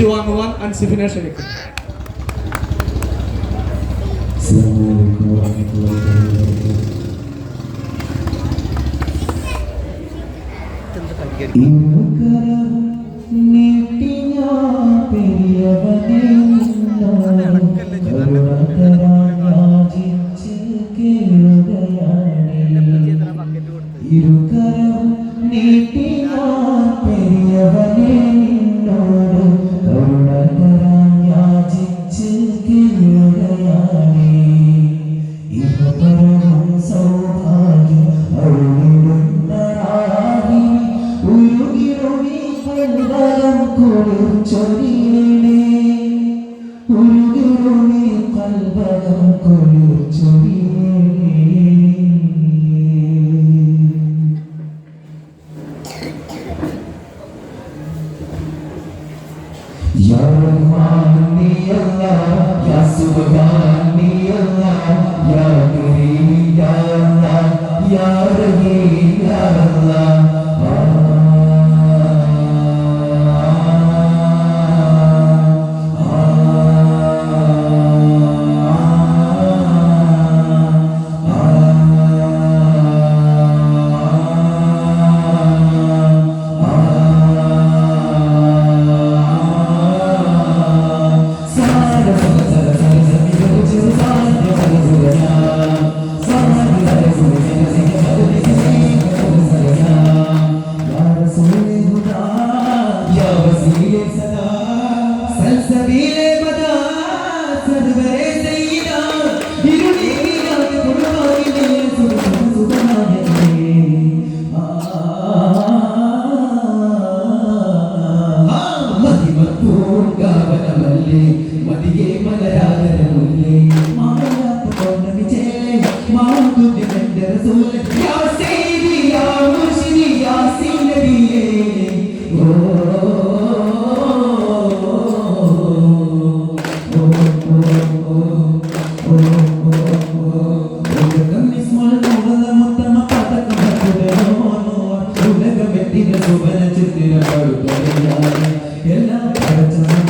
Gift വാങ്ങുവാൻ അൻസിഫിനെ ക്ഷണിക്കുന്നു നീട്ടി ഞാൻ ചൊരിയിലേ ഉരുകിരുളി കൽവകം കൊലു ചൊരിയിലേ Ya Rahman Ya Allah Ya Subhan എല്ലാ പടച്ചാലും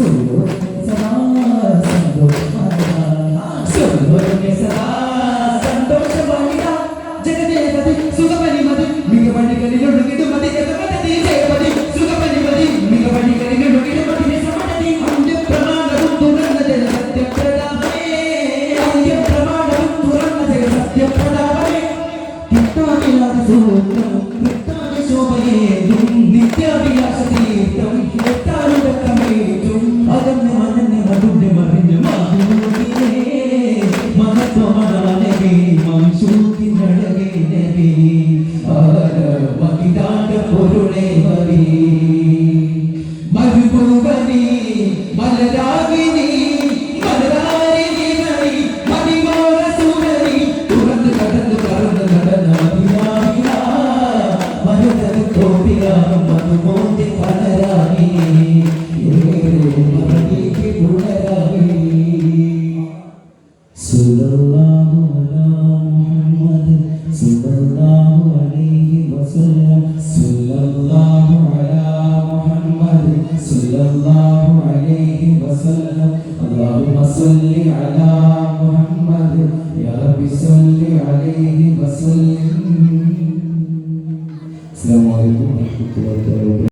Thank you.